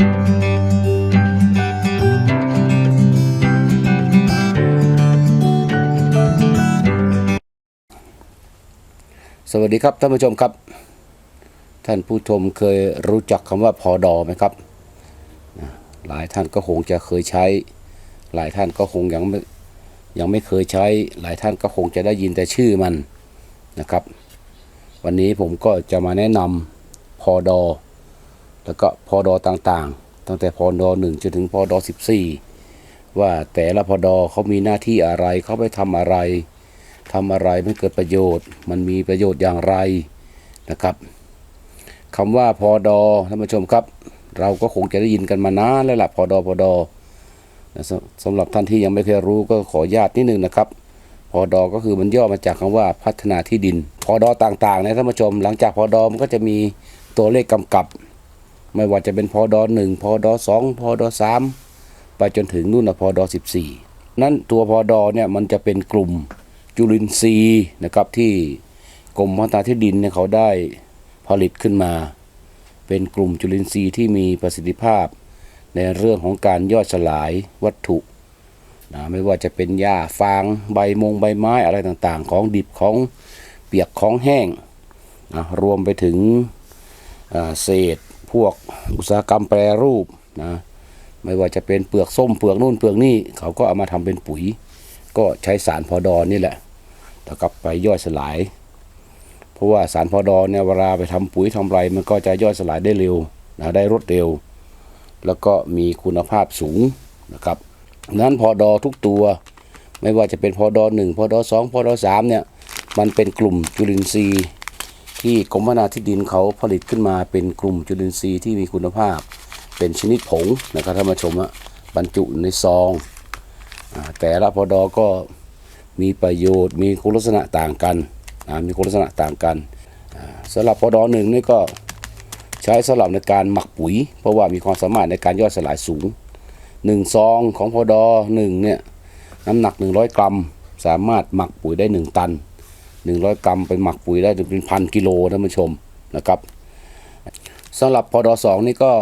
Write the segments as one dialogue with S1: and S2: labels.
S1: สวัสดีครับท่านผู้ชมครับ ท่านผู้ชมเคยรู้จักคำว่าพอดอไหมครับ หลายท่านก็คงจะเคยใช้ หลายท่านก็คงยังไม่ยังไม่เคยใช้ หลายท่านก็คงจะได้ยินแต่ชื่อมันนะครับ วันนี้ผมก็จะมาแนะนำพอดอ แล้วก็พอดอต่างๆ ตั้งแต่พอดอหนึ่งจนถึงพอดอสิบสี่ว่าแต่ละพอดอเขามีหน้าที่อะไรเขาไปทำอะไรทำอะไรไม่เกิดประโยชน์ มันมีประโยชน์อย่างไรนะครับคำว่าพอดอท่านผู้ชมครับ เราก็คงจะได้ยินกันมานานแล้วล่ะพอดอพอดอนะสำหรับท่านที่ยังไม่เคยรู้ก็ขอญาตนิดนึงนะครับพอดอก็คือมันย่อมาจากคำว่าพัฒนาที่ดิน พอดอต่างๆนะท่านผู้ชม หลังจากพอดอมันก็จะมีตัวเลขกำกับ ไม่ว่าจะเป็นพอดอหนึ่งพอดอสองพอดอสามไปจนถึงนู่นนะพอดอสิบสี่นั่นตัวพอดอเนี่ยมันจะเป็นกลุ่มจุลินทรีย์นะครับที่กรมพัฒนาที่ดินเนี่ยเขาได้ผลิตขึ้นมา เป็นกลุ่มจุลินทรีย์ที่มีประสิทธิภาพ ในเรื่องของการย่อยสลายวัตถุนะไม่ว่าจะเป็นหญ้าฟางใบมงใบไม้อะไรต่างๆ ของดิบของเปียกของแห้งนะรวมไปถึงเศษ พวกอุตสาหกรรมแปรรูปนะไม่ว่าจะเป็นเปลือกส้มเปลือกนู่นเปลือกนี่เขาก็เอามาทำเป็นปุ๋ย ก็ใช้สารพอดอนี่แหละแล้วก็ไปย่อยสลาย เพราะว่าสารพอดอเนี่ยเวลาไปทำปุ๋ยทำไรมันก็จะย่อยสลายได้เร็วนะได้รวดเร็ว แล้วก็มีคุณภาพสูงนะครับนั้นพอดอทุกตัวไม่ว่าจะเป็นพอดอหนึ่งพอดอสองพอดอสามเนี่ยมันเป็นกลุ่มจุลินทรีย์ ที่กรมพัฒนาที่ดินเขาผลิตขึ้นมาเป็นกลุ่มจุลินทรีย์ที่มีคุณภาพ เป็นชนิดผงนะครับท่านผู้ชมอะบรรจุในซองอแต่ละพอดอก็มีประโยชน์ มีคุณลักษณะต่างกันมีคุณลักษณะต่างกันสำหรับพอดอหนึ่งนี่ก็ใช้สำหรับในการหมักปุ๋ย เพราะว่ามีความสามารถในการย่อยสลายสูงหนึ่งซองของพอดอหนึ่งเนี่ยน้ำหนัก 100 กรัม สามารถหมักปุ๋ยได้ 1 ตัน 100 กรัมไปหมักปุ๋ยได้ถึงเป็นพันกิโลท่านผู้ชมนะครับสำหรับพอดอสองนี่ก็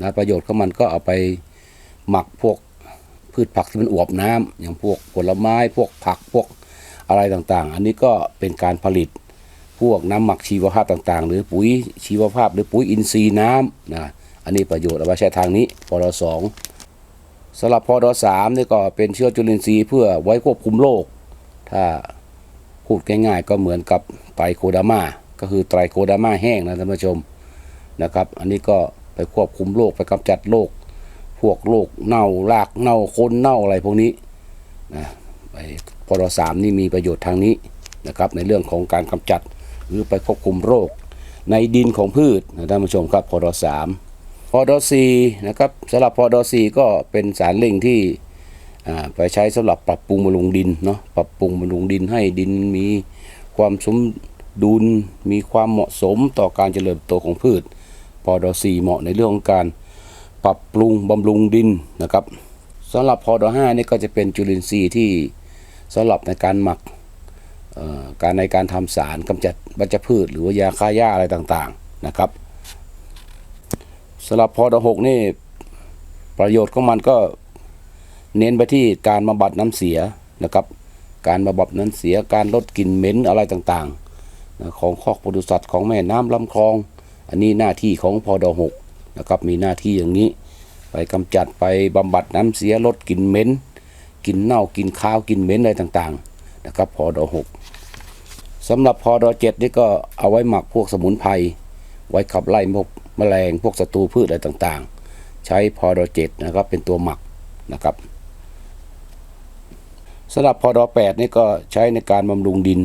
S1: นะประโยชน์ของมันก็เอาไปหมักพวกพืชผักที่มันอวบน้ำอย่างพวกผลไม้พวกผักพวกอะไรต่างๆ อันนี้ก็เป็นการผลิตพวกน้ำหมักชีวภาพต่างๆ หรือปุ๋ยชีวภาพ หรือปุ๋ยอินทรีย์น้ำนะอันนี้ประโยชน์เอาไว้ใช้ทางนี้พอดอสองสำหรับพอดอสามนี่ก็เป็นเชื้อจุลินทรีย์เพื่อไว้ควบคุมโรคถ้า พูดง่ายๆก็เหมือนกับไตรโคดามาก็คือไตรโคดามาแห้งนะท่านผู้ชมนะครับ อันนี้ก็ไปควบคุมโรคไปกำจัดโรคพวกโรคเน่ารากเน่าคนเน่าอะไรพวกนี้นะไปพอดสามนี่มีประโยชน์ทางนี้นะครับในเรื่องของการกำจัดหรือไปควบคุมโรค ในดินของพืชนะท่านผู้ชมครับพอดสามพอดสี่นะครับสำหรับพอดสี่ก็เป็นสารเร่งที่ ไปใช้สำหรับปรับปรุงบำรุงดินเนาะปรับปรุงบำรุงดินให้ดินมีความสมดุลมีความเหมาะสมต่อการเจริญเติบโตของพืชพอดสี่เหมาะในเรื่องของการปรับปรุงบำรุงดินนะครับสำหรับพอดห้านี่ก็จะเป็นจุลินทรีย์ที่สำหรับในการหมักการในการทำสารกำจัดวัชพืช หรือว่ายาฆ่าหญ้าอะไรต่างๆนะครับสำหรับพอดหกนี่ประโยชน์ของมันก็ เน้นไปที่การบำบัดน้ำเสียนะครับ การบำบัดน้ำเสียการลดกลิ่นเหม็นอะไรต่างๆ ของคอกปศุสัตว์ของแม่น้ำลำคลอง อันนี้หน้าที่ของพอดหกนะครับมีหน้าที่อย่างนี้ ไปกำจัดไปบำบัดน้ำเสียลดกลิ่นเหม็นกลิ่นเน่ากลิ่นคาวกลิ่นเหม็นอะไรต่างๆนะครับพอดหกสำหรับพอดเจ็ดนี่ก็เอาไว้หมักพวกสมุนไพรไว้ขับไล่พวกแมลงพวกศัตรูพืชอะไรต่างๆ ใช้พอดเจ็ดนะครับเป็นตัวหมักนะครับ สำหรับพอดอแปดนี่ก็ใช้ในการบำรุงดิน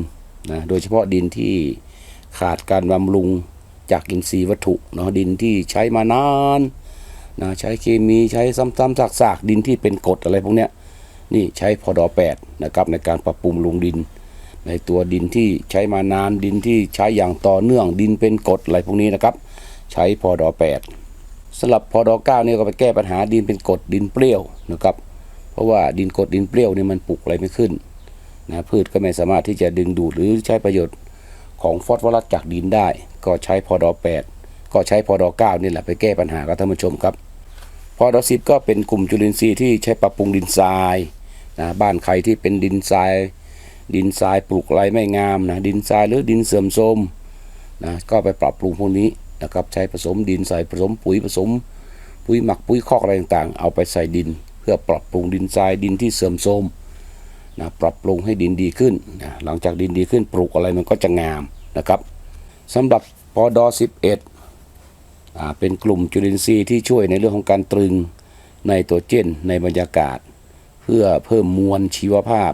S1: นะโดยเฉพาะดินที่ขาดการบำรุงจากอินทรีย์วัตถุเนาะดินที่ใช้มานานนะใช้เคมีใช้ซ้ำๆซากๆ ดินที่เป็นกรดอะไรพวกเนี้ยนี่ใช้พอดอแปดนะครับในการปรับปรุงลงดิน ในตัวดินที่ใช้มานานดินที่ใช้อย่างต่อเนื่องดินเป็นกรดอะไรพวกนี้นะครับ ใช้พอดอแปดสำหรับพอดอเก้านี่ก็ไปแก้ปัญหาดินเป็นกรดดินเปรี้ยวนะครับ เพราะว่าดินกรดดินเปรี้ยวเนี่ยมันปลูกอะไรไม่ขึ้นนะพืชก็ไม่สามารถที่จะดึงดูดหรือใช้ประโยชน์ของฟอสฟอรัสจากดินได้ ก็ใช้พอดอแปดก็ใช้พอดอเก้านี่แหละไปแก้ปัญหาครับท่านผู้ชมครับพอดอสิบก็เป็นกลุ่มจุลินทรีย์ที่ใช้ปรับปรุงดินทรายนะบ้านใครที่เป็นดินทราย ดินทรายปลูกไรไม่งามนะดินทรายหรือดินเสื่อมโทรมนะก็ไปปรับปรุงพวกนี้นะครับใช้ผสมดินใส่ผสมปุ๋ยผสม ปุ๋ยหมักปุ๋ยคอกอะไรต่างๆ เอาไปใส่ดิน พื่อปรับปรุงดินทรายดินที่เสื่อมโทรมนะปรับปรุงให้ดินดีขึ้นนะหลังจากดินดีขึ้นปลูกอะไรมันก็จะงามนะครับสำหรับพอดอ11อ่าเป็นกลุ่มจุลินทรีย์ที่ช่วยในเรื่องของการตรึงไนโตรเจนในบรรยากาศ เพื่อเพิ่มมวลชีวภาพ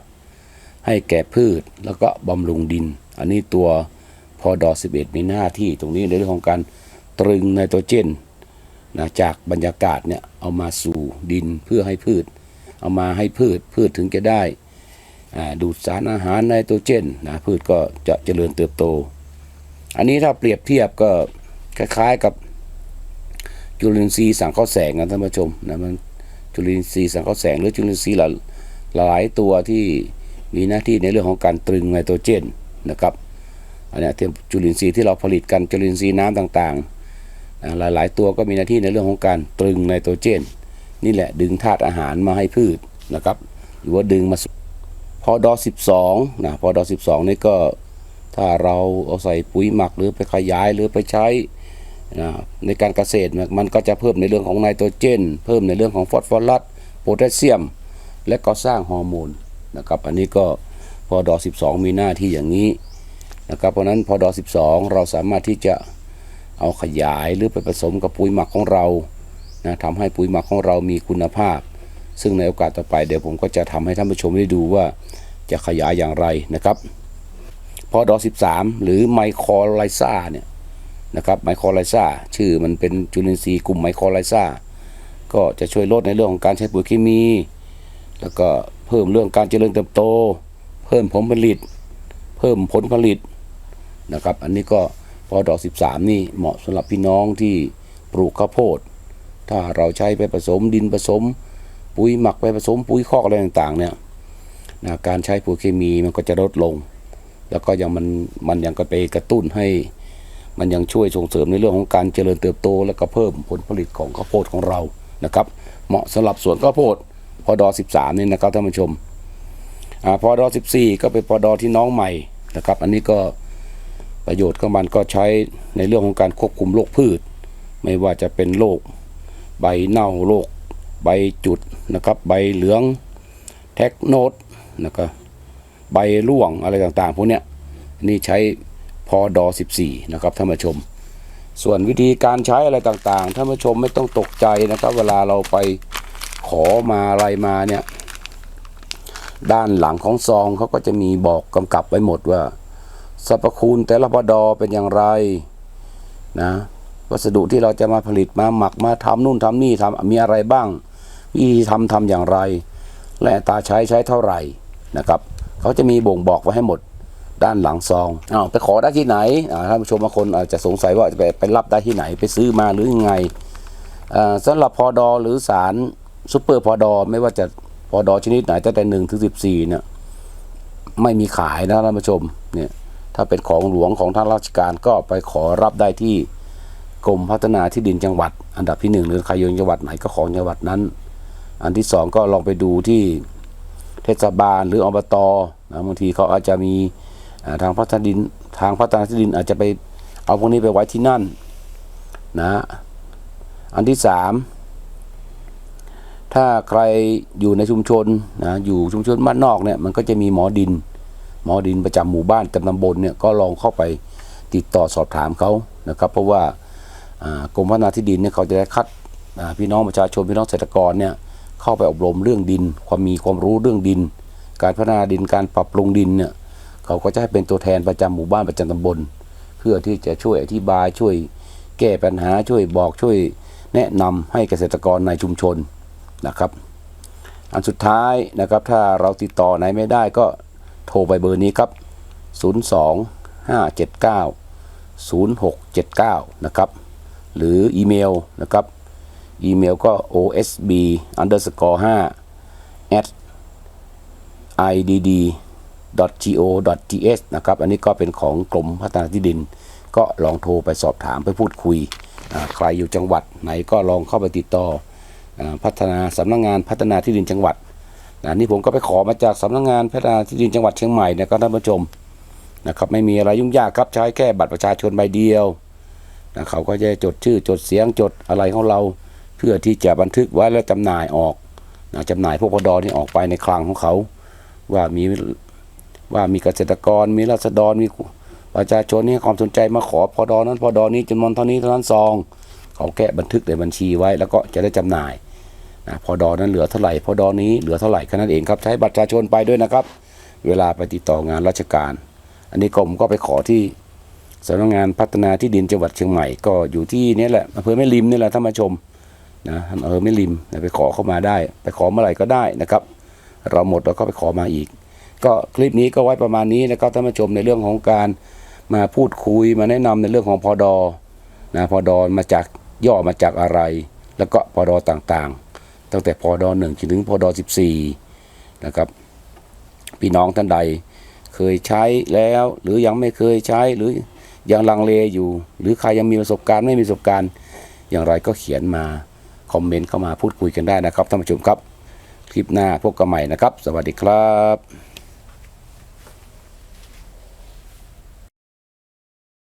S1: ให้แก่พืชแล้วก็บำรุงดิน อันนี้ตัวพอดอ11 มีหน้าที่ตรงนี้ในเรื่องของการตรึงไนโตรเจน นะจากบรรยากาศเนี่ยเอามาสู่ดินเพื่อให้พืช เอามาให้พืชพืชถึงจะได้ดูดสารอาหารไนโตรเจนนะพืชก็จะเจริญเติบโต อันนี้ถ้าเปรียบเทียบก็คล้ายๆกับจุลินทรีย์สังเคราะห์แสงนะท่านผู้ชมนะมันจุลินทรีย์สังเคราะห์แสงหรือจุลินทรีย์หลายตัวที่มีหน้าที่ในเรื่องของการตรึงไนโตรเจนนะครับอันนี้ยที่จุลินทรีย์ที่เราผลิตกันจุลินทรีย์น้ำต่างๆ หลาย ๆ ตัวก็มีหน้าที่ในเรื่องของการตรึงไนโตรเจน นี่แหละดึงธาตุอาหารมาให้พืชนะครับ หรือว่าดึงมาพอดอ12นะพอดอ12นี่ก็ถ้าเราเอาใส่ปุ๋ยหมักหรือไปขยายหรือไปใช้นะในการเกษตรมันก็จะเพิ่มในเรื่องของไนโตรเจน เพิ่มในเรื่องของฟอสฟอรัสโพแทสเซียม และก็สร้างฮอร์โมนนะครับอันนี้ก็พอดอ12 มีหน้าที่อย่างนี้นะครับเพราะฉะนั้นพอดอ12 เราสามารถที่จะ เอาขยายหรือไปผสมกับปุ๋ยหมักของเรานะทำให้ปุ๋ยหมักของเรามีคุณภาพ ซึ่งในโอกาสต่อไปเดี๋ยวผมก็จะทำให้ท่านผู้ชมได้ดูว่าจะขยายอย่างไรนะครับพอดอ13 หรือไมโครไลซาเนี่ยนะครับไมโครไลซาชื่อมันเป็นจุลินทรีย์กลุ่มไมโครไลซาก็จะช่วยลดในเรื่องของการใช้ปุ๋ยเคมี แล้วก็เพิ่มเรื่องการเจริญเติบโต เพิ่มผลผลิต เพิ่มผลผลิตนะครับ อันนี้ก็ พอดอก 13 นี่เหมาะสำหรับพี่น้องที่ปลูกข้าวโพด ถ้าเราใช้ไปผสมดินผสม ปุ๋ยหมักไปผสมปุ๋ยคอกอะไรต่างๆเนี่ยนะการใช้ปุ๋ยเคมีมันก็จะลดลง แล้วก็ยังมันมันยังก็ไปกระตุ้นให้มันยังช่วยส่งเสริมในเรื่องของการเจริญเติบโต และก็เพิ่มผลผลิตของข้าวโพดของเรานะครับ เหมาะสำหรับสวนข้าวโพดพอดอ13นี่นะครับท่านผู้ชมอพอดอ14 ก็เป็นพอดอที่น้องใหม่นะครับ อันนี้ก็ ประโยชน์ของมันก็ใช้ในเรื่องของการควบคุมโรคพืช ไม่ว่าจะเป็นโรคใบเน่าโรคใบจุดนะครับใบเหลืองแท็กโนดนะครับใบร่วงอะไรต่างๆพวกเนี้ยนี่ใช้พอดอ14นะครับท่านผู้ชม ส่วนวิธีการใช้อะไรต่างๆท่านผู้ชมไม่ต้องตกใจนะครับ เวลาเราไปขอมาอะไรมาเนี่ยด้านหลังของซองเขาก็จะมีบอกกำกับไว้หมดว่า สรรพคุณแต่ละพอดอเป็นอย่างไรนะ วัสดุที่เราจะมาผลิตมาหมักมาทำนู่นทำนี่ทำมีอะไรบ้าง วิธีทำทำอย่างไร และตาใช้ใช้เท่าไหร่นะครับ เขาจะมีบ่งบอกไว้ให้หมดด้านหลังซองอ้าวไปขอได้ที่ไหนอ่าท่านผู้ชมบางคนอาจจะสงสัยว่าจะไปไปรับได้ที่ไหนไปซื้อมาหรือยังไงสำหรับพอดอหรือสารซูเปอร์พอดอไม่ว่าจะพอดอชนิดไหนตั้งแต่หนึ่งถึงสิบสี่เนี่ยไม่มีขายนะท่านผู้ชมเนี่ย ถ้าเป็นของหลวงของทางราชการก็ไปขอรับได้ที่กรมพัฒนาที่ดินจังหวัด อันดับที่หนึ่งหรือใครอยู่จังหวัดไหนก็ของจังหวัดนั้น อันที่สองก็ลองไปดูที่เทศบาลหรืออบตนะบางทีเขาอาจจะมีทางพัฒนาดินทางพัฒนาที่ดินอาจจะไปเอาพวกนี้ไปไว้ที่นั่นนะอันที่สามถ้าใครอยู่ในชุมชนนะอยู่ชุมชนบ้านนอกเนี่ยมันก็จะมีหมอดิน หมอดินประจำหมู่บ้านจำตำบลเนี่ยก็ลองเข้าไปติดต่อสอบถามเขานะครับ เพราะว่ากรมพัฒนาที่ดินเนี่ยเขาจะได้คัดพี่น้องประชาชนพี่น้องเกษตรกรเนี่ยเข้าไปอบรมเรื่องดิน ความมีความรู้เรื่องดิน การพัฒนาดินการปรับปรุงดินเนี่ยเขาก็จะให้เป็นตัวแทนประจำหมู่บ้านประจำตำบล เพื่อที่จะช่วยอธิบายช่วยแก้ปัญหาช่วยบอกช่วยแนะนำให้เกษตรกรในชุมชนนะครับ อันสุดท้ายนะครับถ้าเราติดต่อไหนไม่ได้ก็ โทรไปเบอร์นี้ครับ 02 579 0679 นะครับ หรืออีเมลนะครับ อีเมลก็ osb underscore 5 at idd go th นะครับ อันนี้ก็เป็นของกรมพัฒนาที่ดิน ก็ลองโทรไปสอบถามไปพูดคุย ใครอยู่จังหวัดไหนก็ลองเข้าไปติดต่อพัฒนาสำนักงานพัฒนาที่ดินจังหวัด นะนี่ผมก็ไปขอมาจากสำนักงานพัฒนาที่ดินจังหวัดเชียงใหม่นะครับท่านผู้ชมนะครับไม่มีอะไรยุ่งยากครับใช้แค่บัตรประชาชนใบเดียวนะเขาก็จะจดชื่อจดเสียงจดอะไรของเรา เพื่อที่จะบันทึกไว้แล้วจำหน่ายออกนะจำหน่ายพวกพดอนี่ออกไปในคลังของเขา ว่ามีว่ามีเกษตรกรมีราษฎรมีประชาชนนี้ความสนใจมาขอพอดอนั้นพอดอนี้จำนวนเท่านี้เท่านั้นซอง เขาแกะบันทึกในบัญชีไว้แล้วก็จะได้จำหน่าย นะพอดอนั้นเหลือเท่าไหร่พอดอนี้เหลือเท่าไหร่แค่นั้นเองครับ ใช้บัตรประชาชนไปด้วยนะครับ เวลาไปติดต่องานราชการ อันนี้กรมก็ไปขอที่สำนักงานพัฒนาที่ดินจังหวัดเชียงใหม่ก็อยู่ที่นี่แหละอำเภอแม่ริมนี่แหละท่านผู้ชมนะอำเภอแม่ริมไปขอเข้ามาได้ ไปขอเมื่อไหร่ก็ได้นะครับ เราหมดเราก็ไปขอมาอีก ก็คลิปนี้ก็ไว้ประมาณนี้นะครับท่านผู้ชมในเรื่องของการมาพูดคุยมาแนะนำในเรื่องของพอดอนะพอดอมาจากย่อมาจากอะไร แล้วก็พอดอต่างๆ ตั้งแต่พอดอหนึ่งจนถึงพอดอสิบสี่นะครับ พี่น้องท่านใดเคยใช้แล้ว หรือยังไม่เคยใช้หรือยังลังเลอยู่ หรือใครยังมีประสบการณ์ไม่มีประสบการณ์ อย่างไรก็เขียนมาคอมเมนต์เข้ามาพูดคุยกันได้นะครับท่านผู้ชมครับ คลิปหน้าพบกันใหม่นะครับ สวัสดีครับ